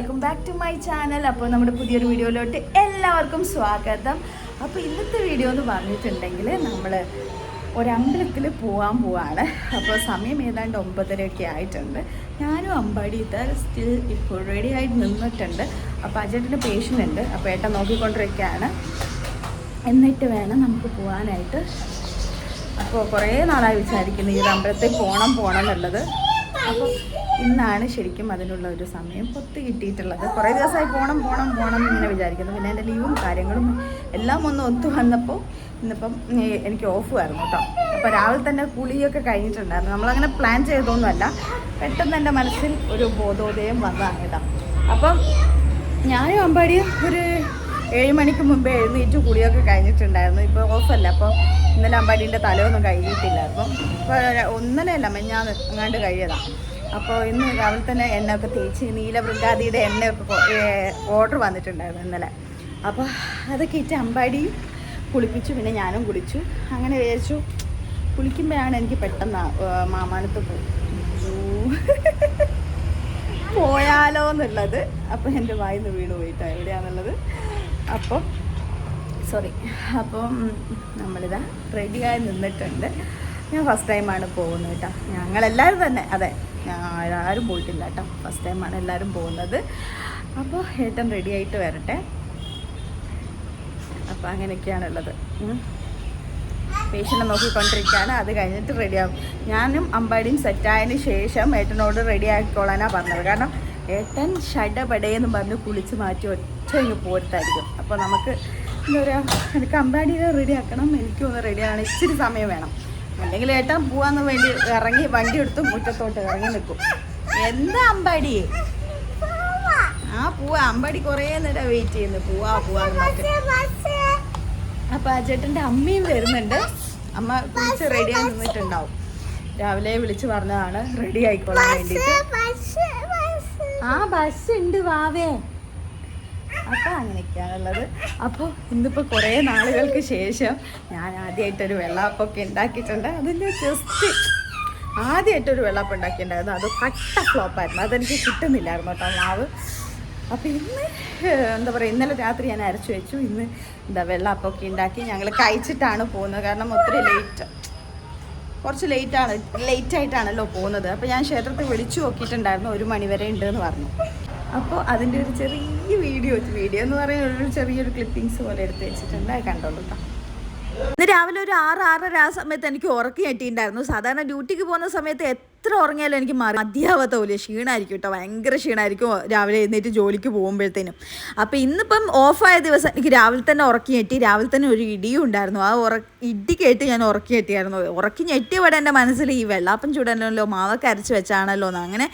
Welcome back to my channel അപ്പോൾ നമ്മുടെ പുതിയൊരു വീഡിയോയിലോട്ട് എല്ലാവർക്കും സ്വാഗതം. അപ്പോൾ ഇന്നത്തെ വീഡിയോ എന്ന് പറഞ്ഞിട്ടുണ്ടെങ്കിൽ നമ്മൾ ഒരമ്പലത്തിൽ പോകാൻ പോവാണ്. അപ്പോൾ സമയം ഏതാണ്ട് ഒമ്പതരയൊക്കെ ആയിട്ടുണ്ട്. ഞാനും അമ്പാടി ഇത് സ്റ്റിൽ ഇപ്പോൾ റെഡി ആയിട്ട് നിന്നിട്ടുണ്ട്. അപ്പോൾ അജേട്ടന്റെ പേഷ്യന്റ് ഉണ്ട്. അപ്പോൾ ഏട്ടൻ നോക്കിക്കൊണ്ടിരിക്കുകയാണ്. എന്നിട്ട് വേണം നമുക്ക് പോകാനായിട്ട് അപ്പോൾ കുറേ നാളായി വിചാരിക്കുന്നു ഈ അമ്പലത്തിൽ പോകണം പോകണം എന്നുള്ളത്. അപ്പോൾ ഇന്നാണ് ശരിക്കും അതിനുള്ള ഒരു സമയം പൊത്ത് കിട്ടിയിട്ടുള്ളത്. കുറേ ദിവസമായി പോകണം പോകണം പോകണം ഇങ്ങനെ വിചാരിക്കുന്നു. പിന്നെ എന്റെ ലീവും കാര്യങ്ങളും എല്ലാം ഒന്ന് ഒത്തു വന്നപ്പോൾ ഇന്നിപ്പം എനിക്ക് ഓഫ് ആയിരുന്നു കേട്ടോ അപ്പോൾ രാവിലെ തന്നെ കുളിയൊക്കെ കഴിഞ്ഞിട്ടുണ്ടായിരുന്നു. നമ്മളങ്ങനെ പ്ലാൻ ചെയ്തതൊന്നുമല്ല. പെട്ടെന്ന് എന്റെ മനസ്സിൽ ഒരു ബോധോദയം വന്നതാണ് കേട്ടോ അപ്പം ഞാനും അമ്പാടിയും ഒരു ഏഴ് മണിക്ക് മുമ്പേ എഴുന്നേറ്റ് കുളിയൊക്കെ കഴിഞ്ഞിട്ടുണ്ടായിരുന്നു. ഇപ്പോൾ ഓഫല്ല. അപ്പോൾ ഇന്നലെ അമ്പാടീന്റെ തലയൊന്നും കഴിഞ്ഞിട്ടില്ല അപ്പം ഇപ്പോൾ ഒന്നരയല്ല. മെഞ്ഞാന്ന് അങ്ങാണ്ട് കഴിയതാണ് അപ്പോൾ ഇന്ന് രാവിലെ തന്നെ എണ്ണയൊക്കെ തേച്ച് നീലവൃന്ദാദിയുടെ എണ്ണയൊക്കെ ഓർഡർ വന്നിട്ടുണ്ടായിരുന്നു ഇന്നലെ. അപ്പോൾ അതൊക്കെ ഇറ്റ് അമ്പാടിയും കുളിപ്പിച്ചു. പിന്നെ ഞാനും കുളിച്ചു. അങ്ങനെ വിചാരിച്ചു കുളിക്കുമ്പോഴാണ് എനിക്ക് പെട്ടെന്ന് മാമാനത്ത് പോയാലോ എന്നുള്ളത് അപ്പം എന്റെ വായിന്ന് വീണ് പോയിട്ടാണ് എവിടെയാണെന്നുള്ളത് അപ്പം സോറി അപ്പം നമ്മളിതാ റെഡിയായി നിന്നിട്ടുണ്ട്. ഞാൻ ഫസ്റ്റ് ടൈമാണ് പോകുന്നത് കേട്ടോ. ഞങ്ങളെല്ലാവരും തന്നെ അതെ ആരും പോയിട്ടില്ല കേട്ടോ. ഫസ്റ്റ് ടൈമാണ് എല്ലാവരും പോകുന്നത്. അപ്പോൾ ഏട്ടൻ റെഡി ആയിട്ട് വരട്ടെ. അപ്പോൾ അങ്ങനെയൊക്കെയാണുള്ളത്. പേഷ്യനെ നോക്കിക്കൊണ്ടിരിക്കുകയാണ് അത് കഴിഞ്ഞിട്ട് റെഡിയാകും ഞാനും അമ്പാടിയും സെറ്റായതിന് ശേഷം ഏട്ടനോട് റെഡി ആക്കിക്കോളാനാണ് പറഞ്ഞത്. കാരണം ഏട്ടൻ ഷഡപടയെന്ന് പറഞ്ഞ് കുളിച്ച് മാറ്റി ഒറ്റ ഇങ്ങ് പോരത്തായിരിക്കും. അപ്പോൾ നമുക്ക് എന്താ പറയുക എനിക്ക് അമ്പാടിയെ റെഡി ആക്കണം. എനിക്കും ഒന്ന് റെഡി ആവണം. ഇച്ചിരി സമയം വേണം. അല്ലെങ്കിൽ ഏട്ടൻ പോവാന്ന് വേണ്ടി ഇറങ്ങി വണ്ടി എടുത്ത് മുറ്റത്തോട്ട് ഇറങ്ങി നിൽക്കും. എന്താ അമ്പാടി? ആ പോവാ. അമ്പാടി കുറേ നേരം വെയിറ്റ് ചെയ്യുന്നു. പോവാ പോവാ പറഞ്ഞിട്ട്. അപ്പൊ ആ ചേട്ടന്റെ അമ്മയും വരുന്നുണ്ട്. അമ്മ കുളിച്ച് റെഡി ആയി നിന്നിട്ടുണ്ടാവും. രാവിലെ വിളിച്ച് പറഞ്ഞതാണ് റെഡി ആയിക്കോളാൻ വേണ്ടിയിട്ട്. ആ ബസ് ഉണ്ട് വാവേ അപ്പൊ അങ്ങനെയൊക്കെയാണുള്ളത് അപ്പോൾ ഇന്നിപ്പോ കുറേ നാളുകൾക്ക് ശേഷം ഞാൻ ആദ്യമായിട്ടൊരു വെള്ളാപ്പൊക്കെ ഉണ്ടാക്കിയിട്ടുണ്ട്. അതിന്റെ ജസ്റ്റ് ആദ്യമായിട്ടൊരു വെള്ളപ്പം ഉണ്ടാക്കിയിട്ടുണ്ടായിരുന്നു. അത് കട്ട ഫ്ലോപ്പായിരുന്നു അതെനിക്ക് കിട്ടുന്നില്ലായിരുന്നു കേട്ടോ മാവ്. അപ്പോൾ ഇന്ന് എന്താ പറയുക ഇന്നലെ രാത്രി ഞാൻ അരച്ചു വെച്ചു. ഇന്ന് എന്താ വെള്ളാപ്പൊക്കെ ഉണ്ടാക്കി ഞങ്ങൾ കഴിച്ചിട്ടാണ് പോകുന്നത്. കാരണം ഒത്തിരി ലേറ്റ് കുറച്ച് ലേറ്റാണ് ലേറ്റ് ആയിട്ടാണല്ലോ പോകുന്നത്. അപ്പോൾ ഞാൻ ക്ഷേത്രത്തിൽ വിളിച്ചു നോക്കിയിട്ടുണ്ടായിരുന്നു ഒരു മണിവരെ ഉണ്ട് എന്ന് പറഞ്ഞു. അപ്പോൾ അതിന്റെ ഒരു ചെറിയ വീഡിയോ വീഡിയോ എന്ന് പറയുന്ന ഒരു ചെറിയൊരു ക്ലിപ്പിങ്സ് പോലെ എടുത്ത് വെച്ചിട്ടുണ്ട്. അത് കണ്ടോളൂ ഇന്ന് രാവിലെ ഒരു ആറ് ആറര ആ സമയത്ത് എനിക്ക് ഉറക്കം കിട്ടിയിട്ടുണ്ടായിരുന്നു സാധാരണ ഡ്യൂട്ടിക്ക് പോകുന്ന സമയത്ത് എത്ര ഉറങ്ങിയാലും എനിക്ക് മതിയാവാത്ത പോലെ ക്ഷീണമായിരിക്കും കേട്ടോ. ഭയങ്കര ക്ഷീണമായിരിക്കും രാവിലെ എഴുന്നേറ്റ് ജോലിക്ക് പോകുമ്പോഴത്തേനും. അപ്പോൾ ഇന്നിപ്പം ഓഫായ ദിവസം എനിക്ക് രാവിലെ തന്നെ ഉറക്കി ഞെട്ടി. രാവിലെ തന്നെ ഒരു ഇടിയും ഉണ്ടായിരുന്നു. ആ ഉറ ഇടി കേട്ട് ഞാൻ ഉറക്കി ഞെട്ടിയായിരുന്നു. ഉറക്കി ഞെട്ടിയവിടെ എന്റെ മനസ്സിൽ ഈ വെള്ളാപ്പം ചൂടാനല്ലോ മാവൊക്കെ അരച്ച് വെച്ചാണല്ലോ എന്ന് അങ്ങനെ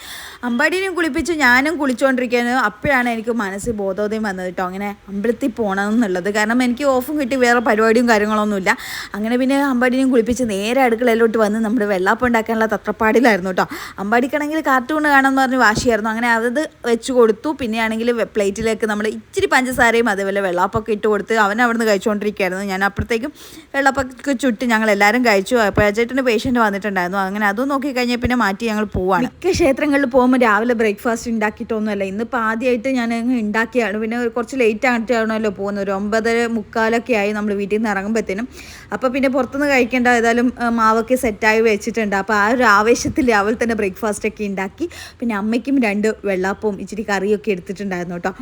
അമ്പാടീനെയും കുളിപ്പിച്ച് ഞാനും കുളിച്ചുകൊണ്ടിരിക്കുന്നത് അപ്പോഴാണ് എനിക്ക് മനസ്സിൽ ബോധോദയം വന്നത് കേട്ടോ. അങ്ങനെ അമ്പലത്തിൽ പോകണം എന്നുള്ളത്. കാരണം എനിക്ക് ഓഫും കിട്ടി വേറെ പരിപാടിയും കാര്യങ്ങളൊന്നുമില്ല. അങ്ങനെ പിന്നെ അമ്പാടിനെയും കുളിപ്പിച്ച് നേരെ അടുക്കളയിലോട്ട് വന്ന് നമ്മുടെ വെള്ളാപ്പം ഉണ്ടാക്കാനുള്ള തത്രപ്പാടിലായിരുന്നു കേട്ടോ. അമ്പാടിക്കാണെങ്കിൽ കാർട്ടൂൺ കാണാമെന്ന് പറഞ്ഞ് വാശിയായിരുന്നു. അങ്ങനെ അത് വെച്ച് കൊടുത്തു. പിന്നെ ആണെങ്കിൽ പ്ലേറ്റിലേക്ക് നമ്മൾ ഇച്ചിരി പഞ്ചസാരയും അതേപോലെ വെള്ളപ്പൊക്കെ ഇട്ട് കൊടുത്ത് അവൻ അവിടുന്ന് കഴിച്ചുകൊണ്ടിരിക്കുകയായിരുന്നു ഞാൻ അപ്പോഴത്തേക്കും വെള്ളപ്പൊക്കെ ചുട്ട് ഞങ്ങൾ എല്ലാവരും കഴിച്ചു. അപ്പോൾ അജേട്ടന്റെ പേഷ്യന്റ് വന്നിട്ടുണ്ടായിരുന്നു. അങ്ങനെ അതും നോക്കി കഴിഞ്ഞാൽ പിന്നെ മാറ്റി ഞങ്ങൾ പോവാണ്. മിക്ക ക്ഷേത്രങ്ങളിൽ പോകുമ്പോൾ രാവിലെ ബ്രേക്ക്ഫാസ്റ്റ് ഉണ്ടാക്കിയിട്ടൊന്നുമല്ല. ഇന്നിപ്പോൾ ആദ്യമായിട്ട് ഞാൻ ഉണ്ടാക്കിയാണ് പിന്നെ കുറച്ച് ലേറ്റ് ആയിട്ടാണല്ലോ പോകുന്നത്. ഒരു ഒമ്പതര മുക്കാലൊക്കെ ആയി നമ്മൾ വീട്ടിൽ നിന്ന് ഇറങ്ങുമ്പോഴത്തേനും അപ്പോൾ പിന്നെ പുറത്തുനിന്ന് കഴിക്കേണ്ട ഏതായാലും മാവൊക്കെ സെറ്റായി വെച്ചിട്ടുണ്ട്. അപ്പോൾ ആ ഒരു ആവേശത്തിൽ രാവിലെ തന്നെ ബ്രേക്ക്ഫാസ്റ്റ് ഒക്കെ ഉണ്ടാക്കി. പിന്നെ അമ്മയ്ക്കും രണ്ട് വെള്ളാപ്പവും ഇച്ചിരി കറിയൊക്കെ എടുത്തിട്ടുണ്ടായിരുന്നു കേട്ടോ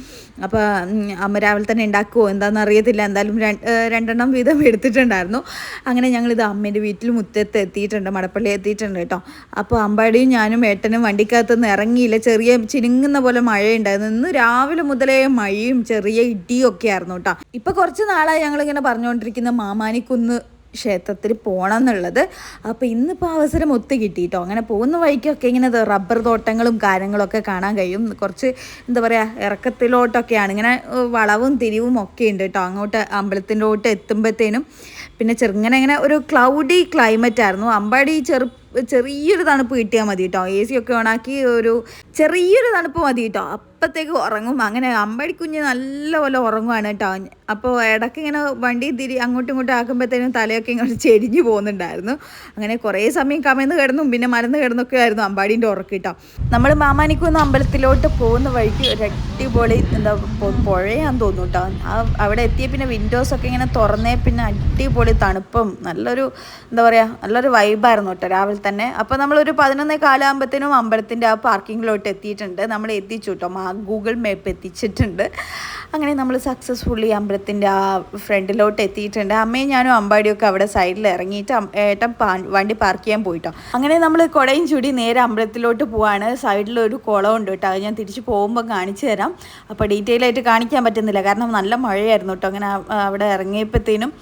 അപ്പോൾ അമ്മ രാവിലെ തന്നെ ഉണ്ടാക്കുമോ എന്താണെന്ന് അറിയത്തില്ല. എന്തായാലും രണ്ടെണ്ണം വീതം എടുത്തിട്ടുണ്ടായിരുന്നു. അങ്ങനെ ഞങ്ങളിത് അമ്മേന്റെ വീട്ടിൽ മുറ്റത്ത് എത്തിയിട്ടുണ്ട് മടപ്പള്ളി എത്തിയിട്ടുണ്ട് കേട്ടോ അപ്പോൾ അമ്പാടിയും ഞാനും ഏട്ടനും വണ്ടിക്കകത്തുനിന്ന് ഇറങ്ങിയില്ല. ചെറിയ ചിനുങ്ങുന്ന പോലെ മഴയുണ്ടായിരുന്നു. ഇന്ന് രാവിലെ മുതലേ മഴയും ചെറിയ ഇടിയും ഒക്കെ ആയിരുന്നു കേട്ടോ ഇപ്പോൾ കുറച്ച് നാളായി ഞങ്ങളിങ്ങനെ പറഞ്ഞുകൊണ്ടിരിക്കുന്ന മാമാനിക്കുന്ന് ക്ഷേത്രത്തിൽ പോകണം എന്നുള്ളത്. അപ്പോൾ ഇന്നിപ്പോൾ അവസരം ഒത്തു കിട്ടിയിട്ടോ? അങ്ങനെ പോകുന്ന വഴിക്കൊക്കെ ഇങ്ങനെ റബ്ബർ തോട്ടങ്ങളും കാര്യങ്ങളൊക്കെ കാണാൻ കഴിയും. കുറച്ച് എന്താ പറയുക ഇറക്കത്തിലോട്ടൊക്കെയാണ്. ഇങ്ങനെ വളവും തിരിവും ഒക്കെ ഉണ്ട് കേട്ടോ. അങ്ങോട്ട് അമ്പലത്തിന്റെ എത്തുമ്പോഴത്തേനും പിന്നെ ചെറുങ്ങനെ ഇങ്ങനെ ഒരു ക്ലൗഡി ക്ലൈമറ്റ് ആയിരുന്നു. അമ്പാടി ചെറു ചെറിയൊരു തണുപ്പ് കിട്ടിയാൽ മതി കേട്ടോ. എ സി ഒക്കെ ഓണാക്കി ഒരു ചെറിയൊരു തണുപ്പ് മതി കേട്ടോ. അപ്പം അപ്പോഴത്തേക്ക് ഉറങ്ങും. അങ്ങനെ അമ്പടിക്കുഞ്ഞ് നല്ലപോലെ ഉറങ്ങുവാണ് കേട്ടോ. അപ്പോൾ ഇടയ്ക്ക് ഇങ്ങനെ വണ്ടി തിരി അങ്ങോട്ടും ഇങ്ങോട്ടും ആക്കുമ്പോഴത്തേനും തലയൊക്കെ ഇങ്ങോട്ട് ചെരിഞ്ഞു പോകുന്നുണ്ടായിരുന്നു. അങ്ങനെ കുറേ സമയം കമന്ന് കിടന്നും പിന്നെ മരുന്ന് കിടന്നൊക്കെ ആയിരുന്നു അമ്പാടീന്റെ ഉറക്കം കേട്ടോ. നമ്മൾ മാമാനിക്കുന്ന അമ്പലത്തിലോട്ട് പോകുന്ന വഴിക്ക് ഒരു അടിപൊളി എന്താ പുഴയാന്ന് തോന്നുന്നു കേട്ടോ. അവിടെ എത്തിയ പിന്നെ വിൻഡോസൊക്കെ ഇങ്ങനെ തുറന്നേ പിന്നെ അടിപൊളി തണുപ്പും നല്ലൊരു എന്താ പറയുക നല്ലൊരു വൈബായിരുന്നു കേട്ടോ രാവിലെ തന്നെ. അപ്പോൾ നമ്മളൊരു പതിനൊന്നേ കാലാകുമ്പോഴത്തേനും അമ്പലത്തിന്റെ ആ പാർക്കിങ്ങിലോട്ട് എത്തിയിട്ടുണ്ട്. നമ്മൾ എത്തിച്ചു കേട്ടോ ഗൂഗിൾ മാപ്പ് എത്തിച്ചിട്ടുണ്ട്. അങ്ങനെ നമ്മൾ സക്സസ്ഫുള്ളി അമ്പലത്തിന്റെ ആ ഫ്രണ്ടിലോട്ട് എത്തിയിട്ടുണ്ട്. അമ്മയും ഞാനും അമ്പാടിയൊക്കെ അവിടെ സൈഡിൽ ഇറങ്ങിയിട്ട് ഏട്ടൻ വണ്ടി പാർക്ക് ചെയ്യാൻ പോയിട്ടോ. അങ്ങനെ നമ്മൾ കുടയും ചൂടി നേരെ അമ്പലത്തിലോട്ട് പോവാണ്. സൈഡിൽ ഒരു കുളം ഉണ്ട് കേട്ടോ. അത് ഞാൻ തിരിച്ച് പോകുമ്പോൾ കാണിച്ചു തരാം. അപ്പോൾ ഡീറ്റെയിൽ ആയിട്ട് കാണിക്കാൻ പറ്റുന്നില്ല. കാരണം നല്ല മഴയായിരുന്നു കേട്ടോ. അങ്ങനെ അവിടെ ഇറങ്ങിയപ്പോഴത്തേനും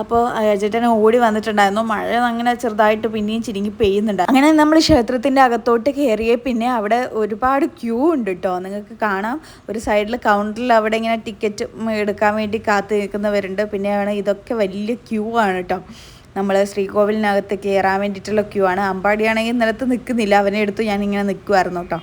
അപ്പോൾ ചേട്ടൻ ഓടി വന്നിട്ടുണ്ടായിരുന്നു. മഴ അങ്ങനെ ചെറുതായിട്ട് പിന്നെയും ചിരിങ്ങി പെയ്യുന്നുണ്ട്. അങ്ങനെ നമ്മൾ ക്ഷേത്രത്തിന്റെ അകത്തോട്ട് കയറിയേ പിന്നെ അവിടെ ഒരുപാട് ക്യൂ ഉണ്ട് കേട്ടോ നിങ്ങൾക്ക് കാണാം. ഒരു സൈഡിൽ കൗണ്ടറിൽ അവിടെ ഇങ്ങനെ ടിക്കറ്റ് എടുക്കാൻ വേണ്ടി കാത്തു നിൽക്കുന്നവരുണ്ട്. പിന്നെയാണ് ഇതൊക്കെ വലിയ ക്യൂ ആണ് കേട്ടോ നമ്മൾ ശ്രീകോവിലിനകത്ത് കയറാൻ വേണ്ടിയിട്ടുള്ള ക്യൂ ആണ്. അമ്പാടിയാണെങ്കിൽ നിലത്ത് നിൽക്കുന്നില്ല. അവനെ എടുത്ത് ഞാനിങ്ങനെ നിൽക്കുമായിരുന്നു കേട്ടോ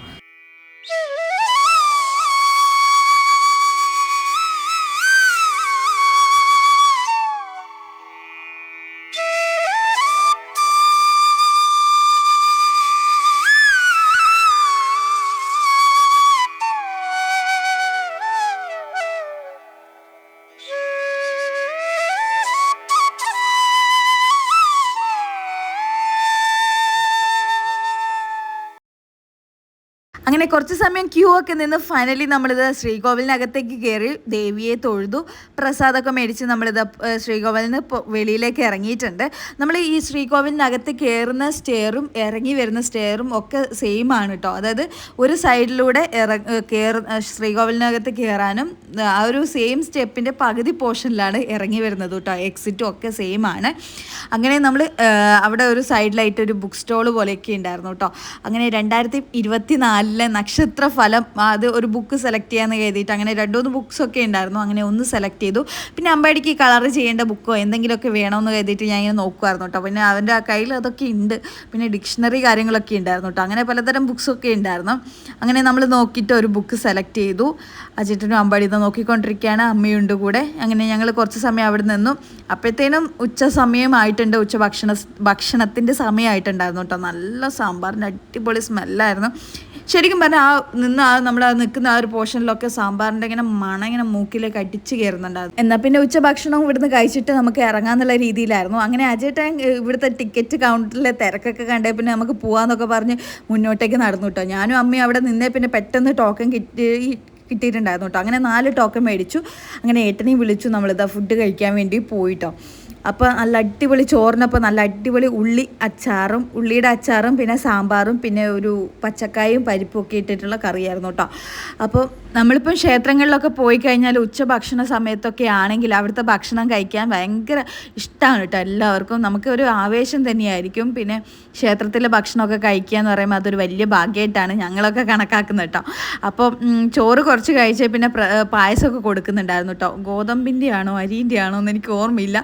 അങ്ങനെ കുറച്ച് സമയം ക്യൂ ഒക്കെ നിന്ന് ഫൈനലി നമ്മളിത് ശ്രീകോവിലിനകത്തേക്ക് കയറി ദേവിയെ തൊഴുതു. പ്രസാദമൊക്കെ മേടിച്ച് നമ്മളിത് ശ്രീകോവിലിന് വെളിയിലേക്ക് ഇറങ്ങിയിട്ടുണ്ട്. നമ്മൾ ഈ ശ്രീകോവിലിനകത്ത് കയറുന്ന സ്റ്റെയറും ഇറങ്ങി വരുന്ന സ്റ്റെയറും ഒക്കെ സെയിം ആണ് കേട്ടോ അതായത് ഒരു സൈഡിലൂടെ ഇറ കയറ ശ്രീകോവിലിനകത്ത് കയറാനും ആ ഒരു സെയിം സ്റ്റെപ്പിന്റെ പകുതി പോർഷനിലാണ് ഇറങ്ങി വരുന്നത് കേട്ടോ എക്സിറ്റും ഒക്കെ സെയിം ആണ്. അങ്ങനെ നമ്മൾ അവിടെ ഒരു സൈഡിലായിട്ട് ഒരു ബുക്ക് സ്റ്റോൾ പോലെയൊക്കെ ഉണ്ടായിരുന്നു കേട്ടോ അങ്ങനെ രണ്ടായിരത്തി ഇരുപത്തി നാലിലെ നക്ഷത്ര ഫലം അത് ഒരു ബുക്ക് സെലക്ട് ചെയ്യാന്ന് കരുതിയിട്ട് അങ്ങനെ രണ്ടു മൂന്ന് ബുക്സ് ഒക്കെ ഉണ്ടായിരുന്നു. അങ്ങനെ ഒന്ന് സെലക്ട് ചെയ്തു. പിന്നെ അമ്പാടിക്ക് കളർ ചെയ്യേണ്ട ബുക്കോ എന്തെങ്കിലുമൊക്കെ വേണമെന്ന് കരുതിയിട്ട് ഞാൻ ഇങ്ങനെ നോക്കുമായിരുന്നു കേട്ടോ. പിന്നെ അവന്റെ കയ്യിൽ അതൊക്കെ ഉണ്ട്. പിന്നെ ഡിക്ഷണറി കാര്യങ്ങളൊക്കെ ഉണ്ടായിരുന്നു കേട്ടോ. അങ്ങനെ പലതരം ബുക്സൊക്കെ ഉണ്ടായിരുന്നു. അങ്ങനെ നമ്മൾ നോക്കിയിട്ട് ഒരു ബുക്ക് സെലക്ട് ചെയ്തു. അജിട്ടനും അമ്പാടി ഇത് നോക്കിക്കൊണ്ടിരിക്കുകയാണ്. അമ്മയുണ്ട് കൂടെ. അങ്ങനെ ഞങ്ങൾ കുറച്ച് സമയം അവിടെ നിന്നു. അപ്പോഴത്തേനും ഉച്ച സമയമായിട്ടുണ്ട്. ഉച്ച ഭക്ഷണ ഭക്ഷണത്തിന്റെ സമയമായിട്ടുണ്ടായിരുന്നു കേട്ടോ. നല്ല സാമ്പാറിന്റെ അടിപൊളി സ്മെല്ലായിരുന്നു ശരിക്കും പറഞ്ഞാൽ ആ നിന്ന് ആ നമ്മൾ നിൽക്കുന്ന ആ ഒരു പോർഷനിലൊക്കെ സാമ്പാറിന്റെ ഇങ്ങനെ മണം ഇങ്ങനെ മൂക്കിലേക്ക് അടിച്ച് കയറുന്നുണ്ടായിരുന്നു എന്നാൽ പിന്നെ ഉച്ച ഭക്ഷണവും ഇവിടുന്ന് കഴിച്ചിട്ട് നമുക്ക് ഇറങ്ങാന്നുള്ള രീതിയിലായിരുന്നു. അങ്ങനെ അജേട്ടൻ ടാങ്ക് ഇവിടുത്തെ ടിക്കറ്റ് കൗണ്ടറിലെ തിരക്കൊക്കെ കണ്ടേ പിന്നെ നമുക്ക് പോവാന്നൊക്കെ പറഞ്ഞ് മുന്നോട്ടേക്ക് നടന്നു കേട്ടോ ഞാനും അമ്മയും അവിടെ നിന്നേ പിന്നെ പെട്ടെന്ന് ടോക്കൺ കിട്ടി കിട്ടിയിട്ടുണ്ടായിരുന്നു കേട്ടോ അങ്ങനെ നാല് ടോക്കൺ മേടിച്ചു. അങ്ങനെ ഏട്ടനെയും വിളിച്ചു നമ്മളിതാ ഫുഡ് കഴിക്കാൻ വേണ്ടി പോയിട്ടോ അപ്പോൾ നല്ല അടിപൊളി ചോറിനൊപ്പം നല്ല അടിപൊളി ഉള്ളി അച്ചാറും ഉള്ളിയുടെ അച്ചാറും പിന്നെ സാമ്പാറും പിന്നെ ഒരു പച്ചക്കായും പരിപ്പൊക്കെ ഇട്ടിട്ടുള്ള കറിയായിരുന്നു കേട്ടോ. അപ്പോൾ നമ്മളിപ്പം ക്ഷേത്രങ്ങളിലൊക്കെ പോയി കഴിഞ്ഞാൽ ഉച്ച ഭക്ഷണ സമയത്തൊക്കെ ആണെങ്കിൽ അവിടുത്തെ ഭക്ഷണം കഴിക്കാൻ ഭയങ്കര ഇഷ്ടമാണ് കേട്ടോ എല്ലാവർക്കും. നമുക്ക് ഒരു ആവേശം തന്നെയായിരിക്കും. പിന്നെ ക്ഷേത്രത്തിലെ ഭക്ഷണമൊക്കെ കഴിക്കുക എന്ന് പറയുമ്പോൾ അതൊരു വലിയ ഭാഗ്യമായിട്ടാണ് ഞങ്ങളൊക്കെ കണക്കാക്കുന്നത് കേട്ടോ. അപ്പോൾ ചോറ് കുറച്ച് കഴിച്ച് പിന്നെ പായസമൊക്കെ കൊടുക്കുന്നുണ്ടായിരുന്നു കേട്ടോ. ഗോതമ്പിന്റെ ആണോ അരിന്റെ ആണോ എന്ന് എനിക്ക് ഓർമ്മയില്ല.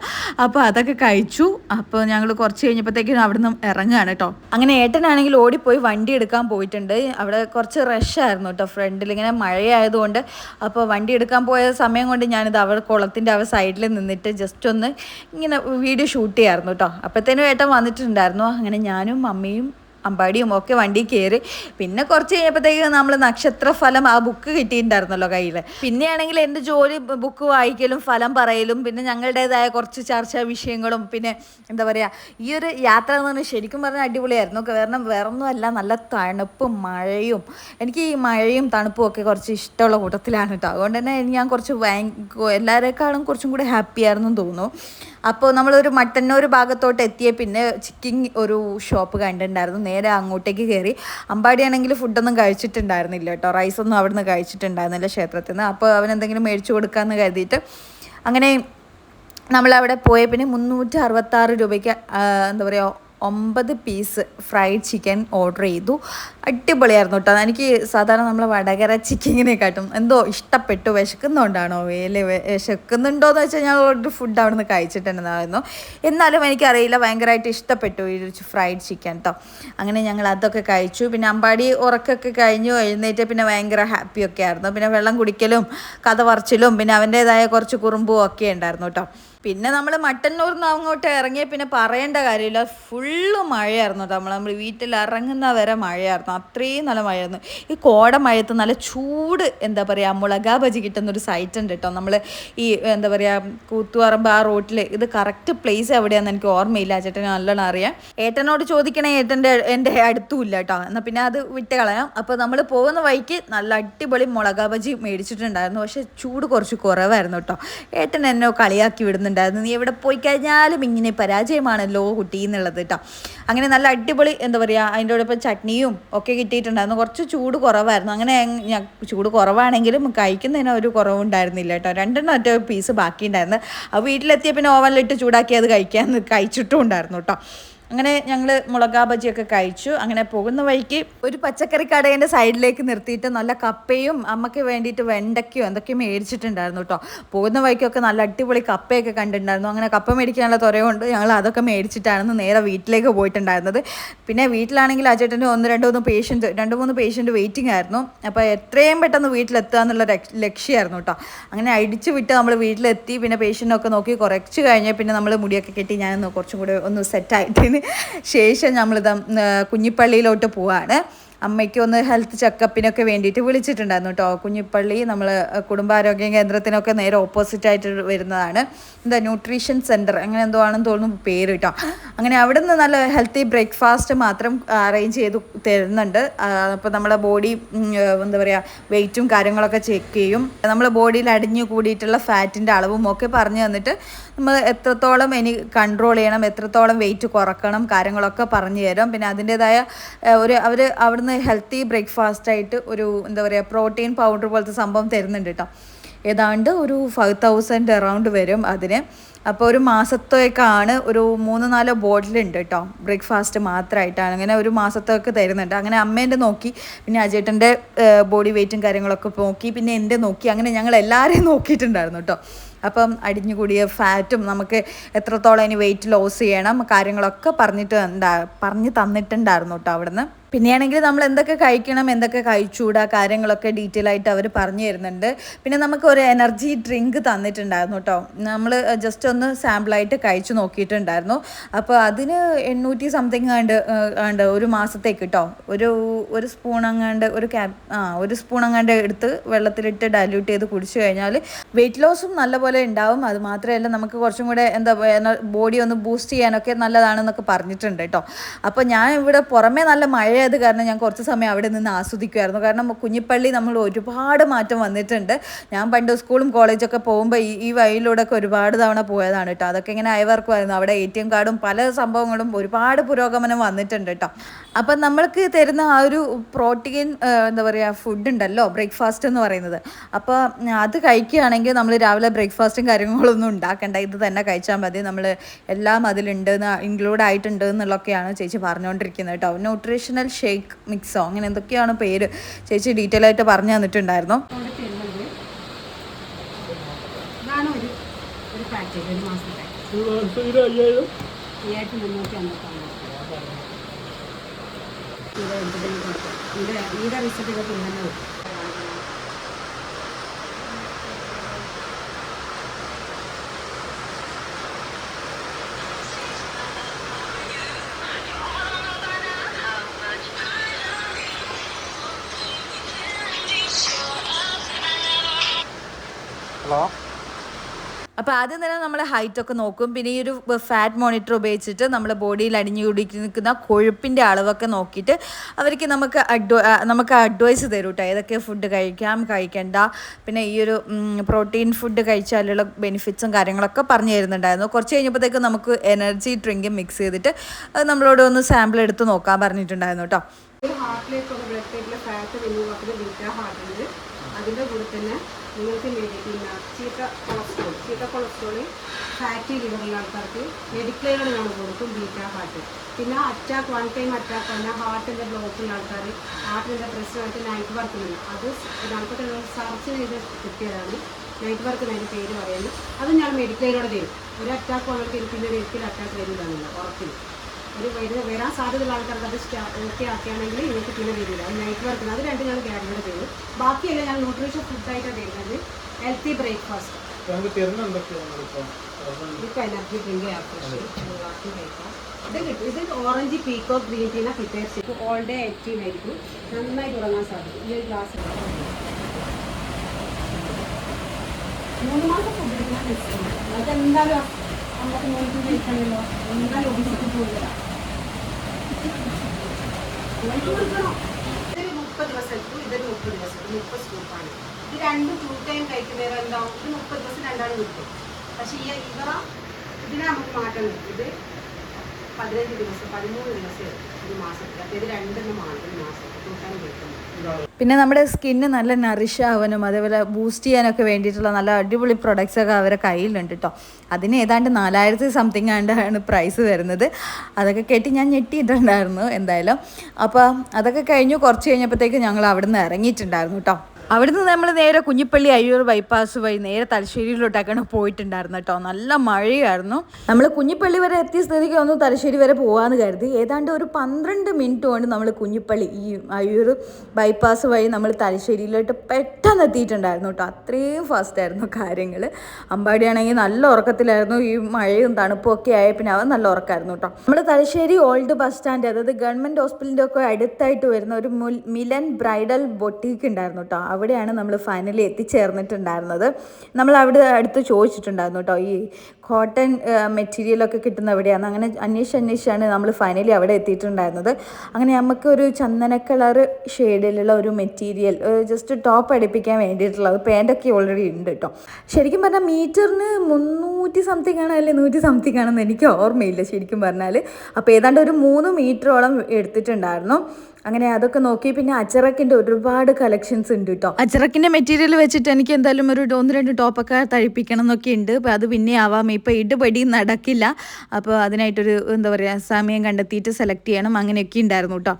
അപ്പോൾ അതൊക്കെ കഴിച്ചു. അപ്പോൾ ഞങ്ങൾ കുറച്ച് കഴിഞ്ഞപ്പോഴത്തേക്കും അവിടെ നിന്ന് ഇറങ്ങുകയാണ് കേട്ടോ. അങ്ങനെ ഏട്ടനാണെങ്കിൽ ഓടിപ്പോയി വണ്ടി എടുക്കാൻ പോയിട്ടുണ്ട്. അവിടെ കുറച്ച് റഷായിരുന്നു കേട്ടോ. ഫ്രണ്ടിൽ ഇങ്ങനെ മഴയായതുകൊണ്ട് അപ്പോൾ വണ്ടി എടുക്കാൻ പോയ സമയം കൊണ്ട് ഞാനിത് അവിടെ കുളത്തിന്റെ അവ സൈഡിൽ നിന്നിട്ട് ജസ്റ്റ് ഒന്ന് ഇങ്ങനെ വീഡിയോ ഷൂട്ട് ചെയ്യായിരുന്നു കേട്ടോ അപ്പോഴത്തേനും ഏട്ടൻ വന്നിട്ടുണ്ടായിരുന്നു. അങ്ങനെ ഞാനും മമ്മിയും അമ്പാടിയും ഒക്കെ വണ്ടി കയറി പിന്നെ കുറച്ച് കഴിഞ്ഞപ്പോഴത്തേക്ക് നമ്മൾ നക്ഷത്ര ഫലം ആ ബുക്ക് കിട്ടിയിട്ടുണ്ടായിരുന്നല്ലോ കയ്യിൽ പിന്നെയാണെങ്കിൽ എന്റെ ജോലി ബുക്ക് വായിക്കലും ഫലം പറയലും പിന്നെ ഞങ്ങളുടേതായ കുറച്ച് ചർച്ചാ വിഷയങ്ങളും പിന്നെ എന്താ പറയുക ഈ ഒരു യാത്ര എന്ന് പറഞ്ഞാൽ ശരിക്കും പറഞ്ഞാൽ അടിപൊളിയായിരുന്നു. കാരണം വേറൊന്നുമല്ല നല്ല തണുപ്പും മഴയും. എനിക്ക് ഈ മഴയും തണുപ്പും ഒക്കെ കുറച്ച് ഇഷ്ടമുള്ള കൂട്ടത്തിലാണ് കേട്ടോ. അതുകൊണ്ട് തന്നെ ഞാൻ കുറച്ച് ഭയങ്കര എല്ലാവരെക്കാളും കുറച്ചും കൂടി ഹാപ്പിയായിരുന്നു തോന്നുന്നു. അപ്പോൾ നമ്മളൊരു മട്ടന്നൂർ ഭാഗത്തോട്ട് എത്തിയ പിന്നെ ചിക്കിങ് ഒരു ഷോപ്പ് കണ്ടിട്ടുണ്ടായിരുന്നു. നേരെ അങ്ങോട്ടേക്ക് കയറി അമ്പാടിയാണെങ്കിൽ ഫുഡൊന്നും കഴിച്ചിട്ടുണ്ടായിരുന്നില്ല കേട്ടോ. റൈസൊന്നും അവിടുന്ന് കഴിച്ചിട്ടുണ്ടായിരുന്നില്ല ക്ഷേത്രത്തിൽ നിന്ന് അപ്പോൾ അവൻ എന്തെങ്കിലും മേടിച്ചു കൊടുക്കാമെന്ന് കരുതിയിട്ട് അങ്ങനെ നമ്മളവിടെ പോയ പിന്നെ മുന്നൂറ്റി അറുപത്താറ് രൂപയ്ക്ക് എന്താ പറയുക ഒമ്പത് പീസ് ഫ്രൈഡ് ചിക്കൻ ഓർഡർ ചെയ്തു. അടിപൊളിയായിരുന്നു കേട്ടോ. എനിക്ക് സാധാരണ നമ്മൾ വടകര ചിക്കനിനെക്കാട്ടും എന്തോ ഇഷ്ടപ്പെട്ടു വിശക്കുന്നുണ്ടാണോ വേല വിശക്കുന്നുണ്ടോയെന്ന് വെച്ചാൽ ഞാൻ ഒരു ഫുഡ് അവിടെ നിന്ന് കഴിച്ചിട്ടുണ്ടായിരുന്നു എന്നാലും എനിക്കറിയില്ല ഭയങ്കരമായിട്ട് ഇഷ്ടപ്പെട്ടു ഈ ഫ്രൈഡ് ചിക്കൻ കേട്ടോ അങ്ങനെ ഞങ്ങൾ അതൊക്കെ കഴിച്ചു. പിന്നെ അമ്പാടി ഉറക്കൊക്കെ കഴിഞ്ഞു എഴുന്നേറ്റ് പിന്നെ ഭയങ്കര ഹാപ്പിയൊക്കെ ആയിരുന്നു. പിന്നെ വെള്ളം കുടിക്കലും കഥ പറച്ചിലും പിന്നെ അവന്റേതായ കുറച്ച് കുറുമ്പും ഒക്കെ ഉണ്ടായിരുന്നു കേട്ടോ പിന്നെ നമ്മൾ മട്ടന്നൂർന്ന് അങ്ങോട്ട് ഇറങ്ങിയ പിന്നെ പറയേണ്ട കാര്യമില്ല. ഫുള്ള് മഴയായിരുന്നു കേട്ടോ. നമ്മൾ നമ്മൾ വീട്ടിൽ ഇറങ്ങുന്ന വരെ മഴയായിരുന്നു. അത്രയും നല്ല മഴയായിരുന്നു. ഈ കോട മഴയത്ത് നല്ല ചൂട് എന്താ പറയുക മുളകാ ബജി കിട്ടുന്നൊരു സൈറ്റ് ഉണ്ട് കേട്ടോ. നമ്മൾ ഈ എന്താ പറയുക കൂത്തുപറമ്പ് ആ റോട്ടിൽ ഇത് കറക്റ്റ് പ്ലേസ് എവിടെയാണെന്ന് എനിക്ക് ഓർമ്മയില്ല. ചേട്ടന് നല്ലോണം അറിയാം. ഏട്ടനോട് ചോദിക്കണേ ഏട്ടന്റെ എന്റെ അടുത്തും ഇല്ല കേട്ടോ. എന്നാൽ പിന്നെ അത് വിട്ട് കളയാം അപ്പോൾ നമ്മൾ പോകുന്ന വഴിക്ക് നല്ല അടിപൊളി മുളകാ ബജി മേടിച്ചിട്ടുണ്ടായിരുന്നു. പക്ഷേ ചൂട് കുറച്ച് കുറവായിരുന്നു കേട്ടോ. ഏട്ടൻ എന്നെ കളിയാക്കി വിടുന്നുണ്ടായിരുന്നു നീ എവിടെ പോയി കഴിഞ്ഞാലും ഇങ്ങനെ പരാജയമാണല്ലോ കുട്ടി എന്നുള്ളത് കേട്ടോ അങ്ങനെ നല്ല അടിപൊളി എന്താ പറയുക അതിന്റെ കൂടെ ഇപ്പം ചട്നിയും ഒക്കെ കിട്ടിയിട്ടുണ്ടായിരുന്നു. കുറച്ച് ചൂട് കുറവായിരുന്നു. അങ്ങനെ ഞാൻ ചൂട് കുറവാണെങ്കിലും കഴിക്കുന്നതിന് ഒരു കുറവുണ്ടായിരുന്നില്ല കേട്ടോ രണ്ടെണ്ണം ഒറ്റ പീസ് ബാക്കി ഉണ്ടായിരുന്നു അത് വീട്ടിലെത്തിയ പിന്നെ ഓവനിലിട്ട് ചൂടാക്കി അത് കഴിക്കാൻ കഴിച്ചിട്ടും ഉണ്ടായിരുന്നു കേട്ടോ അങ്ങനെ ഞങ്ങൾ മുളകാ ബജിയൊക്കെ കഴിച്ചു. അങ്ങനെ പോകുന്ന വഴിക്ക് ഒരു പച്ചക്കറി കടേന്റെ സൈഡിലേക്ക് നിർത്തിയിട്ട് നല്ല കപ്പയും അമ്മയ്ക്ക് വേണ്ടിയിട്ട് വെണ്ടയ്ക്കോ എന്തൊക്കെയോ മേടിച്ചിട്ടുണ്ടായിരുന്നു കേട്ടോ പോകുന്ന വഴിക്കൊക്കെ നല്ല അടിപൊളി കപ്പയൊക്കെ കണ്ടിട്ടുണ്ടായിരുന്നു. അങ്ങനെ കപ്പ മേടിക്കാനുള്ള തുറയുണ്ട് ഞങ്ങൾ അതൊക്കെ മേടിച്ചിട്ടാണ് നേരെ വീട്ടിലേക്ക് പോയിട്ടുണ്ടായിരുന്നത്. പിന്നെ വീട്ടിലാണെങ്കിൽ അജേട്ടന്റെ ഒന്ന് രണ്ട് മൂന്ന് പേഷ്യന്റ് രണ്ട് മൂന്ന് പേഷ്യന്റ് വെയിറ്റിംഗ് ആയിരുന്നു. അപ്പോൾ എത്രയും പെട്ടെന്ന് വീട്ടിലെത്തുക എന്നുള്ള ലക്ഷ- ലക്ഷ്യമായിരുന്നു കേട്ടോ അങ്ങനെ അടിച്ചു വിട്ട് നമ്മൾ വീട്ടിലെത്തി. പിന്നെ പേഷ്യന്റൊക്കെ നോക്കി കുറച്ച് കഴിഞ്ഞ് പിന്നെ നമ്മൾ മുടിയൊക്കെ കെട്ടി ഞാനൊന്ന് കുറച്ചും കൂടി ഒന്ന് സെറ്റായിട്ടതിന് ശേഷം നമ്മളിത് കുഞ്ഞിപ്പള്ളിയിലോട്ട് പോവാണ്. അമ്മയ്ക്ക് ഒന്ന് ഹെൽത്ത് ചെക്കപ്പിനൊക്കെ വേണ്ടിയിട്ട് വിളിച്ചിട്ടുണ്ടായിരുന്നു കേട്ടോ കുഞ്ഞിപ്പള്ളി നമ്മൾ കുടുംബാരോഗ്യ കേന്ദ്രത്തിനൊക്കെ നേരെ ഓപ്പോസിറ്റ് ആയിട്ട് വരുന്നതാണ്. എന്താ ന്യൂട്രീഷൻ സെന്റർ അങ്ങനെ എന്തോ ആണെന്ന് തോന്നുന്നു പേര് കേട്ടോ അങ്ങനെ അവിടെ നിന്ന് നല്ല ഹെൽത്തി ബ്രേക്ക്ഫാസ്റ്റ് മാത്രം അറേഞ്ച് ചെയ്ത് തരുന്നുണ്ട്. അപ്പോൾ നമ്മുടെ ബോഡി എന്താ പറയുക വെയിറ്റും കാര്യങ്ങളൊക്കെ ചെക്ക് ചെയ്യും. നമ്മുടെ ബോഡിയിൽ അടിഞ്ഞു കൂടിയിട്ടുള്ള ഫാറ്റിന്റെ അളവും ഒക്കെ പറഞ്ഞു തന്നിട്ട് നമ്മൾ എത്രത്തോളം ഇനി കൺട്രോൾ ചെയ്യണം എത്രത്തോളം വെയിറ്റ് കുറക്കണം കാര്യങ്ങളൊക്കെ പറഞ്ഞു തരും. പിന്നെ അതിന്റെതായ ഒരു അവർ അവിടുന്ന് ഹെൽത്തി ബ്രേക്ക്ഫാസ്റ്റ് ആയിട്ട് ഒരു എന്താ പറയുക പ്രോട്ടീൻ പൗഡർ പോലത്തെ സംഭവം തരുന്നുണ്ട് കേട്ടോ ഏതാണ്ട് ഒരു ഫൈവ് തൗസൻഡ് അറൗണ്ട് വരും അതിന്. അപ്പോൾ ഒരു മാസത്തേക്കാണ് ഒരു മൂന്ന് നാല് ബോട്ടിലുണ്ട് കേട്ടോ ബ്രേക്ക്ഫാസ്റ്റ് മാത്രമായിട്ടാണ് അങ്ങനെ ഒരു മാസത്തേക്ക് തരുന്നുണ്ട്. അങ്ങനെ അമ്മേന്റെ നോക്കി പിന്നെ അജേട്ടന്റെ ബോഡി വെയിറ്റും കാര്യങ്ങളൊക്കെ നോക്കി പിന്നെ എന്റെ നോക്കി അങ്ങനെ ഞങ്ങൾ എല്ലാവരെയും നോക്കിയിട്ടുണ്ടായിരുന്നു കേട്ടോ അപ്പം അടിഞ്ഞുകൂടിയ ഫാറ്റും നമുക്ക് എത്രത്തോളം ഇനി വെയിറ്റ് ലോസ് ചെയ്യണം കാര്യങ്ങളൊക്കെ പറഞ്ഞിട്ട് ഉണ്ടാ പറഞ്ഞ് തന്നിട്ടുണ്ടായിരുന്നു കേട്ടോ അവിടുന്ന്. പിന്നെയാണെങ്കിൽ നമ്മൾ എന്തൊക്കെ കഴിക്കണം എന്തൊക്കെ കഴിച്ചുകൂടാ കാര്യങ്ങളൊക്കെ ഡീറ്റെയിൽ ആയിട്ട് അവർ പറഞ്ഞു തരുന്നുണ്ട്. പിന്നെ നമുക്ക് ഒരു എനർജി ഡ്രിങ്ക് തന്നിട്ടുണ്ടായിരുന്നു കേട്ടോ നമ്മൾ ജസ്റ്റ് ഒന്ന് സാമ്പിളായിട്ട് കഴിച്ചു നോക്കിയിട്ടുണ്ടായിരുന്നു. അപ്പോൾ അതിന് എണ്ണൂറ്റി സംതിങ് ആണ്ട് ഉണ്ട് ഒരു മാസത്തേക്ക് കേട്ടോ ഒരു ഒരു സ്പൂൺ അങ്ങാണ്ട് ഒരു ക്യാ ആ ഒരു സ്പൂൺ അങ്ങാണ്ട് എടുത്ത് വെള്ളത്തിലിട്ട് ഡൈല്യൂട്ട് ചെയ്ത് കുടിച്ചു കഴിഞ്ഞാൽ വെയിറ്റ് ലോസും നല്ലപോലെ ഉണ്ടാവും. അത് മാത്രമല്ല നമുക്ക് കുറച്ചും കൂടെ എന്താ ബോഡി ഒന്ന് ബൂസ്റ്റ് ചെയ്യാനൊക്കെ നല്ലതാണെന്നൊക്കെ പറഞ്ഞിട്ടുണ്ട് കേട്ടോ അപ്പോൾ ഞാൻ ഇവിടെ പുറമേ നല്ല മഴയായത് കാരണം ഞാൻ കുറച്ച് സമയം അവിടെ നിന്ന് ആസ്വദിക്കുമായിരുന്നു കാരണം കുഞ്ഞിപ്പള്ളി നമ്മൾ ഒരുപാട് മാറ്റം വന്നിട്ടുണ്ട്. ഞാൻ പണ്ട് സ്കൂളും കോളേജൊക്കെ പോകുമ്പോൾ ഈ ഈ വഴിയിലൂടെ ഒക്കെ ഒരുപാട് തവണ പോയതാണ് കേട്ടോ. അതൊക്കെ ഇങ്ങനെ അയവർക്കുമായിരുന്നു. അവിടെ എ ടി എം കാർഡും പല സംഭവങ്ങളും ഒരുപാട് പുരോഗമനം വന്നിട്ടുണ്ട് കേട്ടോ. അപ്പം നമ്മൾക്ക് തരുന്ന ആ ഒരു പ്രോട്ടീൻ എന്താ പറയുക ഫുഡ് ഉണ്ടല്ലോ ബ്രേക്ക്ഫാസ്റ്റ് എന്ന് പറയുന്നത്. അപ്പോൾ അത് കഴിക്കുകയാണെങ്കിൽ നമ്മൾ രാവിലെ ബ്രേക്ക്ഫാസ്റ്റും കാര്യങ്ങളൊന്നും ഉണ്ടാക്കേണ്ട. ഇത് തന്നെ കഴിച്ചാൽ മതി. നമ്മൾ എല്ലാം അതിലുണ്ട് ഇൻക്ലൂഡ് ആയിട്ടുണ്ട് എന്നുള്ളതൊക്കെയാണ് ചേച്ചി പറഞ്ഞുകൊണ്ടിരിക്കുന്നത് കേട്ടോ. ന്യൂട്രീഷണൽ ഷേക്ക് മിക്സോ അങ്ങനെ എന്തൊക്കെയാണ് പേര്? ചേച്ചി ഡീറ്റെയിൽ ആയിട്ട് പറഞ്ഞു തന്നിട്ടുണ്ടായിരുന്നു? അവിടെ തരുന്നത് ഇതാണ് ഹലോ അപ്പോൾ ആദ്യം തന്നെ നമ്മൾ ഹൈറ്റ് ഒക്കെ നോക്കും. പിന്നെ ഈ ഒരു ഫാറ്റ് മോണിറ്റർ ഉപയോഗിച്ചിട്ട് നമ്മുടെ ബോഡിയിൽ അടിഞ്ഞു കൂടി നിൽക്കുന്ന കൊഴുപ്പിന്റെ അളവൊക്കെ നോക്കിയിട്ട് അവർക്ക് നമുക്ക് അഡ്വ നമുക്ക് അഡ്വൈസ് തരും കേട്ടോ ഏതൊക്കെ ഫുഡ് കഴിക്കാം കഴിക്കണ്ട. പിന്നെ ഈ ഒരു പ്രോട്ടീൻ ഫുഡ് കഴിച്ചാലുള്ള ബെനിഫിറ്റ്സും കാര്യങ്ങളൊക്കെ പറഞ്ഞു തരുന്നുണ്ടായിരുന്നു. കുറച്ച് കഴിഞ്ഞപ്പോഴത്തേക്കും നമുക്ക് എനർജി ഡ്രിങ്ക് മിക്സ് ചെയ്തിട്ട് നമ്മളോട് ഒന്ന് സാമ്പിൾ എടുത്ത് നോക്കാൻ പറഞ്ഞിട്ടുണ്ടായിരുന്നു കേട്ടോ ഒരു ഹാർട്ടിലേക്കുള്ള ബ്ലഡ് ടൈപ്പിലെ ഫാറ്റ് റിമൂവ് ആക്കുന്ന ബീറ്റ ഹാർട്ടുണ്ട് അതിന്റെ കൂടെ തന്നെ നിങ്ങൾക്ക് പിന്നെ ചീത്ത കൊളസ്ട്രോൾ ചീത്ത കൊളസ്ട്രോൾ ഫാറ്റി ലിവറുള്ള ആൾക്കാർക്ക് മെഡിക്ലെയിമിലാണ് കൊടുക്കും ബീറ്റ ഹാർട്ട് പിന്നെ അറ്റാക്ക് വൺ ടൈം അറ്റാക്ക് വന്ന ഹാർട്ടിന്റെ ബ്ലോക്കുള്ള ആൾക്കാർ ഹാർട്ടിന്റെ പ്രശ്നമായിട്ട് നൈറ്റ് വർക്ക് ഉണ്ട് അത് നമുക്കൊക്കെ സർച്ച് ചെയ്ത് കിട്ടിയതാണ്. നൈറ്റ് വർക്ക് എന്നതിന്റെ പേര് പറയുന്നത് അത് ഞാൻ മെഡിക്കലിലൂടെ തരും. ഒരു അറ്റാക്ക് വന്നിട്ട് എനിക്ക് പിന്നെ ഒരിക്കലും അറ്റാക്ക് വരുന്നതാണില്ല ഉറപ്പില്ല. ഒരു വരാൻ സാധ്യതയുള്ള ആൾക്കാർക്ക് അത് ഓക്കെ ആക്കുകയാണെങ്കിൽ എനിക്ക് പിന്നെ വരില്ല അത് നൈറ്റ് വർക്ക് അത് രണ്ട് ഞാൻ ഗ്യാരണ്ടി തരും. ബാക്കിയല്ല ഞാൻ ന്യൂട്രീഷൻ ഫുഡായിട്ടാണ് തരുന്നത്. ഹെൽത്തി ബ്രേക്ക്ഫാസ്റ്റ് ഇതിപ്പോൾ എനർജി ഡ്രിങ്ക് ഇത് കിട്ടും. ഇത് ഓറഞ്ച് പീക്കോ ഗ്രീൻ ടീന പ്രിപ്പയർ ഓൾ ഡേ ആക്റ്റീവ് ആയിരിക്കും. നന്നായി ഉറങ്ങാൻ സാധിക്കും. ഈ ഒരു ഗ്ലാസ് മൂന്ന് മാസം ഫുഡ് എടുക്കാൻ അതെന്തായാലും നമുക്ക് നോക്കി കഴിക്കണമല്ലോ. എന്തായാലും ഒബിസിറ്റി പോയില്ല മുപ്പത് ദിവസം എടുക്കും ഇതൊരു മുപ്പത് ദിവസം എടുക്കും മുപ്പത് സ്കൂപ്പാണ് ഇത് രണ്ടും ടു ടൈം കഴിക്കുന്നേരം എന്താവും? ഇത് മുപ്പത് ദിവസം രണ്ടാണ് കിട്ടും. പക്ഷേ ഈ ഇവ ഇതിനെ നമുക്ക് മാറ്റം ഇത് പതിനഞ്ച് ദിവസം പതിമൂന്ന് ദിവസം ഒരു മാസത്തിൽ. അപ്പോൾ ഇത് രണ്ടെണ്ണമാണ് ഒരു മാസത്തിൽ ടൈം പിന്നെ നമ്മുടെ സ്കിന്ന് നല്ല നറിഷ് ആവാനും അതേപോലെ ബൂസ്റ്റ് ചെയ്യാനൊക്കെ വേണ്ടിയിട്ടുള്ള നല്ല അടിപൊളി പ്രൊഡക്ട്സ് ഒക്കെ അവരെ കയ്യിലുണ്ട് കേട്ടോ അതിന് ഏതാണ്ട് നാലായിരത്തി സംതിങ് ആണ്ടാണ് പ്രൈസ് വരുന്നത്. അതൊക്കെ കേട്ട് ഞാൻ ഞെട്ടിയിട്ടുണ്ടായിരുന്നു എന്തായാലും. അപ്പോൾ അതൊക്കെ കഴിഞ്ഞു കുറച്ച് കഴിഞ്ഞപ്പോഴത്തേക്ക് ഞങ്ങൾ അവിടെ നിന്ന് ഇറങ്ങിയിട്ടുണ്ടായിരുന്നു കേട്ടോ അവിടുന്ന് നമ്മൾ നേരെ കുഞ്ഞിപ്പള്ളി അയ്യൂർ ബൈപ്പാസ് വഴി നേരെ തലശ്ശേരിയിലോട്ടൊക്കെയാണ് പോയിട്ടുണ്ടായിരുന്നത് കേട്ടോ നല്ല മഴയായിരുന്നു. നമ്മൾ കുഞ്ഞിപ്പള്ളി വരെ എത്തിയ സ്ഥിതിക്ക് ഒന്ന് തലശ്ശേരി വരെ പോകാമെന്ന് കരുതി. ഏതാണ്ട് ഒരു പന്ത്രണ്ട് മിനിറ്റ് കൊണ്ട് നമ്മൾ കുഞ്ഞിപ്പള്ളി ഈ അയ്യൂർ ബൈപ്പാസ് വഴി നമ്മൾ തലശ്ശേരിയിലോട്ട് പെട്ടെന്ന് എത്തിയിട്ടുണ്ടായിരുന്നു കേട്ടോ അത്രയും ഫാസ്റ്റ് ആയിരുന്നു കാര്യങ്ങൾ അമ്പാടിയാണെങ്കിൽ നല്ല ഉറക്കത്തിലായിരുന്നു. ഈ മഴയും തണുപ്പും ഒക്കെ ആയ പിന്നെ അവൻ നല്ല ഉറക്കമായിരുന്നു കേട്ടോ നമ്മൾ തലശ്ശേരി ഓൾഡ് ബസ് സ്റ്റാൻഡ് അതായത് ഗവൺമെന്റ് ഹോസ്പിറ്റലിന്റെ ഒക്കെ അടുത്തായിട്ട് വരുന്ന ഒരു മിലൻ ബ്രൈഡൽ ബൊട്ടീക്ക് ഉണ്ടായിരുന്നു കേട്ടോ അവിടെയാണ് നമ്മൾ ഫൈനലി എത്തിച്ചേർന്നിട്ടുണ്ടായിരുന്നത്. നമ്മൾ അവിടെ അടുത്ത് ചോദിച്ചിട്ടുണ്ടായിരുന്നു കേട്ടോ ഈ കോട്ടൺ മെറ്റീരിയലൊക്കെ കിട്ടുന്ന എവിടെയാണ് അങ്ങനെ അന്വേഷിച്ച് അന്വേഷിച്ചാണ് നമ്മൾ ഫൈനലി അവിടെ എത്തിയിട്ടുണ്ടായിരുന്നത്. അങ്ങനെ നമുക്ക് ഒരു ചന്ദന കളർ ഷെയ്ഡിലുള്ള ഒരു മെറ്റീരിയൽ ജസ്റ്റ് ടോപ്പ് അടിപ്പിക്കാൻ വേണ്ടിയിട്ടുള്ളത് പാന്റൊക്കെ ഓൾറെഡി ഉണ്ട് കേട്ടോ ശരിക്കും പറഞ്ഞാൽ മീറ്ററിന് മുന്നൂറ്റി സംതിങ് ആണ് അല്ലെ നൂറ്റി സംതിങ് ആണെന്ന് എനിക്ക് ഓർമ്മയില്ല ശരിക്കും പറഞ്ഞാൽ അപ്പോൾ ഏതാണ്ട് ഒരു മൂന്ന് മീറ്ററോളം എടുത്തിട്ടുണ്ടായിരുന്നു. അങ്ങനെ അതൊക്കെ നോക്കി പിന്നെ അച്ചറക്കിന്റെ ഒരുപാട് കളക്ഷൻസ് ഉണ്ട് കേട്ടോ അച്ചറക്കിന്റെ മെറ്റീരിയൽ വെച്ചിട്ട് എനിക്ക് എന്തായാലും ഒരു ഒന്ന് രണ്ട് ടോപ്പൊക്കെ തഴിപ്പിക്കണം എന്നൊക്കെ ഉണ്ട്. അപ്പോൾ അത് പിന്നെ ആവാം. ഇപ്പോൾ ഇടുപടി നടക്കില്ല. അപ്പോൾ അതിനായിട്ടൊരു എന്താ പറയുക സമയം കണ്ടെത്തിയിട്ട് സെലക്ട് ചെയ്യണം. അങ്ങനെയൊക്കെ ഉണ്ടായിരുന്നു കേട്ടോ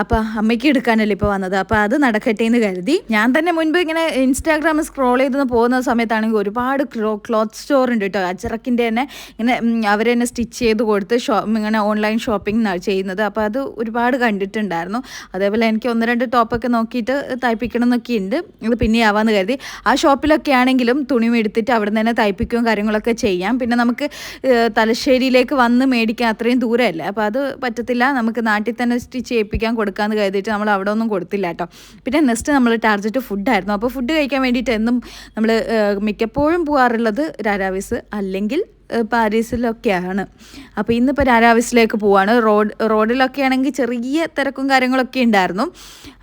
അപ്പോൾ അമ്മയ്ക്ക് എടുക്കാനല്ലേ ഇപ്പോൾ വന്നത്. അപ്പോൾ അത് നടക്കട്ടെ എന്ന് കരുതി. ഞാൻ തന്നെ മുൻപ് ഇങ്ങനെ ഇൻസ്റ്റാഗ്രാമിൽ സ്ക്രോൾ ചെയ്ത് പോകുന്ന സമയത്താണെങ്കിൽ ഒരുപാട് ക്ലോത്ത് സ്റ്റോർ ഉണ്ട് കേട്ടോ അച്ചറക്കിന്റെ തന്നെ ഇങ്ങനെ അവർ സ്റ്റിച്ച് ചെയ്ത് കൊടുത്ത് ഷോ ഇങ്ങനെ ഓൺലൈൻ ഷോപ്പിംഗ് ചെയ്യുന്നത്. അപ്പോൾ അത് ഒരുപാട് കണ്ടിട്ടുണ്ടായിരുന്നു അതേപോലെ എനിക്ക് ഒന്ന് രണ്ട് ടോപ്പൊക്കെ നോക്കിയിട്ട് തയ്പ്പിക്കണം എന്നൊക്കെ ഉണ്ട്. അത് പിന്നെ ആവാമെന്ന് കരുതി. ആ ഷോപ്പിലൊക്കെ ആണെങ്കിലും തുണി എടുത്തിട്ട് അവിടെ നിന്ന് തന്നെ തയ്പ്പിക്കുകയും കാര്യങ്ങളൊക്കെ ചെയ്യാം. പിന്നെ നമുക്ക് തലശ്ശേരിയിലേക്ക് വന്ന് മേടിക്കാൻ അത്രയും ദൂരമല്ലേ? അപ്പോൾ അത് പറ്റത്തില്ല. നമുക്ക് നാട്ടിൽ തന്നെ സ്റ്റിച്ച് ചെയ്യിപ്പിക്കാൻ കൊടുക്കാമെന്ന് കരുതിയിട്ട് നമ്മൾ അവിടെ ഒന്നും കൊടുത്തില്ല കേട്ടോ. പിന്നെ നെക്സ്റ്റ് നമ്മൾ ടാർജറ്റ് ഫുഡായിരുന്നു. അപ്പോൾ ഫുഡ് കഴിക്കാൻ വേണ്ടിയിട്ട് എന്നും നമ്മൾ മിക്കപ്പോഴും പോകാറുള്ളത് രാരാവിസ് അല്ലെങ്കിൽ പാരീസിലൊക്കെയാണ്. അപ്പോൾ ഇന്നിപ്പോൾ രാരാവിസിലേക്ക് പോവാണ്. റോഡ് റോഡിലൊക്കെ ആണെങ്കിൽ ചെറിയ തിരക്കും കാര്യങ്ങളൊക്കെ ഉണ്ടായിരുന്നു.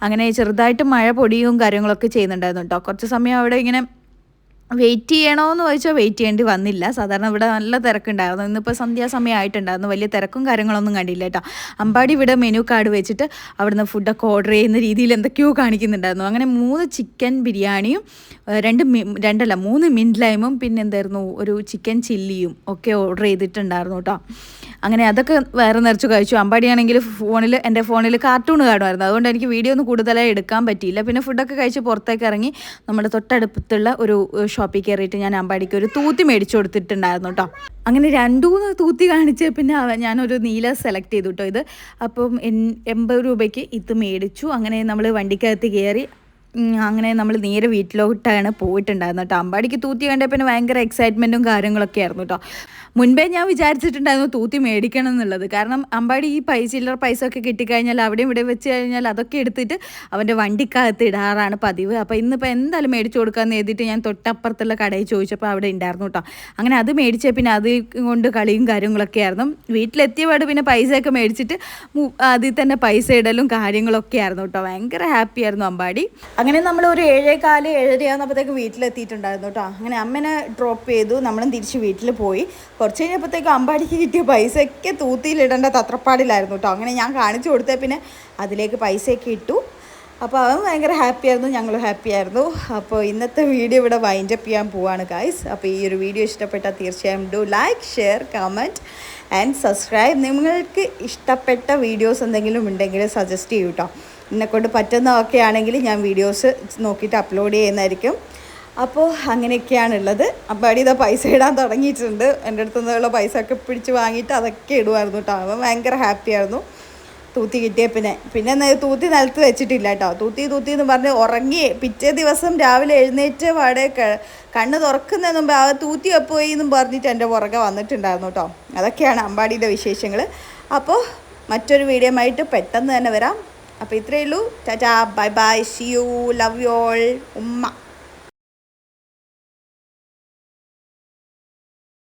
അങ്ങനെ ചെറുതായിട്ട് മഴ പൊടിയും കാര്യങ്ങളൊക്കെ ചെയ്യുന്നുണ്ടായിരുന്നു കേട്ടോ കുറച്ച് സമയം അവിടെ ഇങ്ങനെ വെയിറ്റ് ചെയ്യണമെന്ന് ചോദിച്ചാൽ വെയിറ്റ് ചെയ്യേണ്ടി വന്നില്ല. സാധാരണ ഇവിടെ നല്ല തിരക്കുണ്ടായിരുന്നു. ഇന്നിപ്പോൾ സന്ധ്യാസമയം ആയിട്ടുണ്ടായിരുന്നു വലിയ തിരക്കും കാര്യങ്ങളൊന്നും കണ്ടില്ല കേട്ടോ. അമ്പാടി ഇവിടെ മെനു കാർഡ് വെച്ചിട്ട് അവിടുന്ന് ഫുഡൊക്കെ ഓർഡർ ചെയ്യുന്ന രീതിയിൽ എന്തൊക്കെയോ കാണിക്കുന്നുണ്ടായിരുന്നു. അങ്ങനെ മൂന്ന് ചിക്കൻ ബിരിയാണിയും രണ്ട് രണ്ടല്ല മൂന്ന് മിന്റ് ലൈമും പിന്നെ എന്തായിരുന്നു? ഒരു ചിക്കൻ ചില്ലിയും ഒക്കെ ഓർഡർ ചെയ്തിട്ടുണ്ടായിരുന്നു കേട്ടോ. അങ്ങനെ അതൊക്കെ വേറെ നിറച്ച് കഴിച്ചു. അമ്പാടിയാണെങ്കിൽ ഫോണിൽ എന്റെ ഫോണിൽ കാർട്ടൂൺ കാണുമായിരുന്നു. അതുകൊണ്ട് എനിക്ക് വീഡിയോ ഒന്നും കൂടുതലായി എടുക്കാൻ പറ്റിയില്ല. പിന്നെ ഫുഡൊക്കെ കഴിച്ച് പുറത്തേക്ക് ഇറങ്ങി നമ്മുടെ തൊട്ടടുപ്പത്തുള്ള ഒരു ഷോപ്പിൽ കയറിയിട്ട് ഞാൻ അമ്പാടിക്ക് ഒരു തൂത്തി മേടിച്ചു കൊടുത്തിട്ടുണ്ടായിരുന്നു കേട്ടോ അങ്ങനെ രണ്ടു മൂന്ന് തൂത്തി കാണിച്ച് പിന്നെ ഞാനൊരു നീല സെലക്ട് ചെയ്തു കേട്ടോ ഇത്. അപ്പം എൺപത് രൂപയ്ക്ക് ഇത് മേടിച്ചു. അങ്ങനെ നമ്മൾ വണ്ടിക്കകത്ത് കയറി അങ്ങനെ നമ്മൾ നേരെ വീട്ടിലോട്ടാണ് പോയിട്ടുണ്ടായിരുന്നത് കേട്ടോ അമ്പാടിക്ക് തൂത്തി കണ്ടപ്പോൾ പിന്നെ ഭയങ്കര എക്സൈറ്റ്മെന്റും കാര്യങ്ങളൊക്കെ ആയിരുന്നു കേട്ടോ മുൻപേ ഞാൻ വിചാരിച്ചിട്ടുണ്ടായിരുന്നു തൂത്തി മേടിക്കണം എന്നുള്ളത്. കാരണം അമ്പാടി ഈ പൈസ ചില്ലറ പൈസ ഒക്കെ കിട്ടിക്കഴിഞ്ഞാൽ അവിടെയും ഇവിടെ വെച്ച് കഴിഞ്ഞാൽ അതൊക്കെ എടുത്തിട്ട് അവന്റെ വണ്ടിക്കകത്ത് ഇടാറാണ് പതിവ്. അപ്പോൾ ഇന്നിപ്പോൾ എന്തായാലും മേടിച്ചു കൊടുക്കാമെന്ന് എഴുതിയിട്ട് ഞാൻ തൊട്ടപ്പുറത്തുള്ള കടയിൽ ചോദിച്ചപ്പോൾ അവിടെ ഉണ്ടായിരുന്നു കേട്ടോ. അങ്ങനെ അത് മേടിച്ചേ പിന്നെ അത് കൊണ്ട് കളിയും കാര്യങ്ങളൊക്കെ ആയിരുന്നു. വീട്ടിലെത്തിയ പാട് പിന്നെ പൈസയൊക്കെ മേടിച്ചിട്ട് അതിൽ തന്നെ പൈസ ഇടലും കാര്യങ്ങളൊക്കെ ആയിരുന്നു കേട്ടോ. ഭയങ്കര ഹാപ്പി ആയിരുന്നു അമ്പാടി. അങ്ങനെ നമ്മൾ ഒരു ഏഴേകാൽ ഏഴരയാകുന്നപ്പോഴത്തേക്ക് വീട്ടിലെത്തിയിട്ടുണ്ടായിരുന്നു കേട്ടോ. അങ്ങനെ അമ്മനെ ഡ്രോപ്പ് ചെയ്തു. നമ്മളും തിരിച്ച് വീട്ടിൽ പോയി. കുറച്ച് കഴിഞ്ഞപ്പോഴത്തേക്ക് അമ്പാടിക്ക് കിട്ടിയ പൈസയൊക്കെ തൂത്തിയിലിടേണ്ട തത്രപ്പാടിലായിരുന്നു കേട്ടോ. അങ്ങനെ ഞാൻ കാണിച്ചു കൊടുത്തേ. പിന്നെ അതിലേക്ക് പൈസയൊക്കെ ഇട്ടു. അപ്പോൾ അവൻ ഭയങ്കര ഹാപ്പി ആയിരുന്നു. ഞങ്ങൾ ഹാപ്പി ആയിരുന്നു. അപ്പോൾ ഇന്നത്തെ വീഡിയോ ഇവിടെ വൈൻഡപ്പ് ചെയ്യാൻ പോവാണ് ഗായ്സ് അപ്പോൾ ഈ ഒരു വീഡിയോ ഇഷ്ടപ്പെട്ടാൽ തീർച്ചയായും do like share comment and subscribe നിങ്ങൾക്ക് ഇഷ്ടപ്പെട്ട വീഡിയോസ് എന്തെങ്കിലും ഉണ്ടെങ്കിൽ സജസ്റ്റ് ചെയ്യൂ കേട്ടോ. എന്നെക്കൊണ്ട് പറ്റുന്നതൊക്കെ ആണെങ്കിൽ ഞാൻ വീഡിയോസ് നോക്കിയിട്ട് അപ്ലോഡ് ചെയ്യുന്നതായിരിക്കും. അപ്പോൾ അങ്ങനെയൊക്കെയാണുള്ളത്. അപ്പോൾ അടി ഇതാ പൈസ ഇടാൻ തുടങ്ങിയിട്ടുണ്ട്. എന്റെ അടുത്ത് നിന്നുള്ള പൈസ ഒക്കെ പിടിച്ച് വാങ്ങിയിട്ട് അതൊക്കെ ഇടുമായിരുന്നു കേട്ടോ. അവൻ ഭയങ്കര ഹാപ്പി ആയിരുന്നു. തൂത്തി കിട്ടിയ പിന്നെ പിന്നെ തൂത്തി നിലത്ത് വെച്ചിട്ടില്ല കേട്ടോ. തൂത്തി തൂത്തി എന്ന് പറഞ്ഞ് ഉറങ്ങി പിറ്റേ ദിവസം രാവിലെ എഴുന്നേറ്റ് പാടെ കണ്ണ് തുറക്കുന്നതിന് മുമ്പ് ആ തൂത്തി പോയി എന്നും പറഞ്ഞിട്ട് എന്റെ പുറകെ വന്നിട്ടുണ്ടായിരുന്നു കേട്ടോ. അതൊക്കെയാണ് അമ്പാടിയുടെ വിശേഷങ്ങൾ. അപ്പോൾ മറ്റൊരു വീഡിയോ ആയിട്ട് പെട്ടെന്ന് തന്നെ വരാം. അപ്പോൾ ഇത്രയേ ഉള്ളൂ. Tata bye bye see you love you all ഉമ്മ.